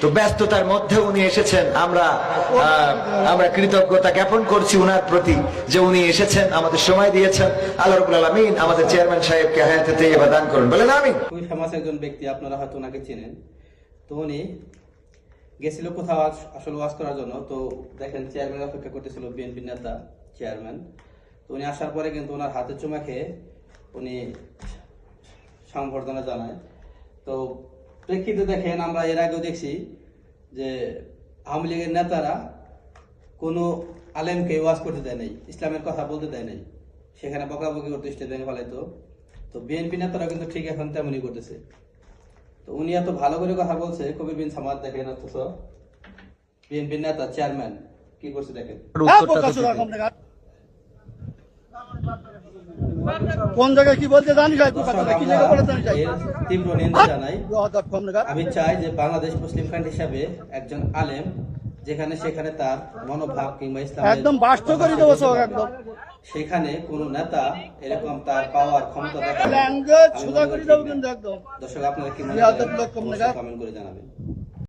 তো ব্যস্ততার মধ্যে উনি এসেছেন, আমরা আমরা কৃতজ্ঞতা জ্ঞাপন করছি উনার প্রতি যে উনি এসেছেন, আমাদের সময় দিয়েছেন। আল্লাহ আলমিন আমাদের চেয়ারম্যান সাহেবকে হায়াতে তৈবা দান করুন। বলেন আমিন। খুবই ফেমাস একজন ব্যক্তি, আপনারা হয়তো ওনাকে চেনেন। তো উনি গেছিল কোথাও আসলে ওয়াজ করার জন্য। তো দেখেন চেয়ারম্যান অপেক্ষা করতেছিল বিএনপি নেতা, চেয়ারম্যান। তো উনি আসার পরে কিন্তু ওনার হাতে চুমা খেয়ে উনি সংবর্ধনা জানায়। তো প্রেক্ষিতে দেখেন আমরা এর আগেও দেখছি যে আওয়ামী লীগের নেতারা কোনো আলেমকে ওয়াজ করতে দেয় নাই ইসলামের কথা বলতে দেয় নাই সেখানে বকাবকি করতে স্টেজে ফেলাইতো তো বিএনপি নেতারা কিন্তু ঠিক এখন তেমনই করতেছে। তো উনি এত ভালো করে কথা বলছে কবির বিন সামাদ দেখেন অথচ। বিএনপি নেতা চেয়ারম্যান কি করছে দেখেন। কোন জায়গায় কি বলতে জানি যাই কি জায়গায় বলে জানি যাই তীব্র নিন্দা জানাই। আমি চাই যে বাংলাদেশ মুসলিম ফ্রেন্ড হিসাবে একজন আলেম যেখানে সেখানে তার মনোভাব কিংবা ইসলাম একদম বাস্ত করে দেবো সব একদম। সেখানে কোন নেতা এরকম তার পাওয়ার ক্ষমতা দেখাবে ল্যাঙ্গুয়েজ সোজা করে দেবো কিন্তু একদম। দর্শক আপনারা কি মনে করেন। কমেন্ট করে জানাবেন।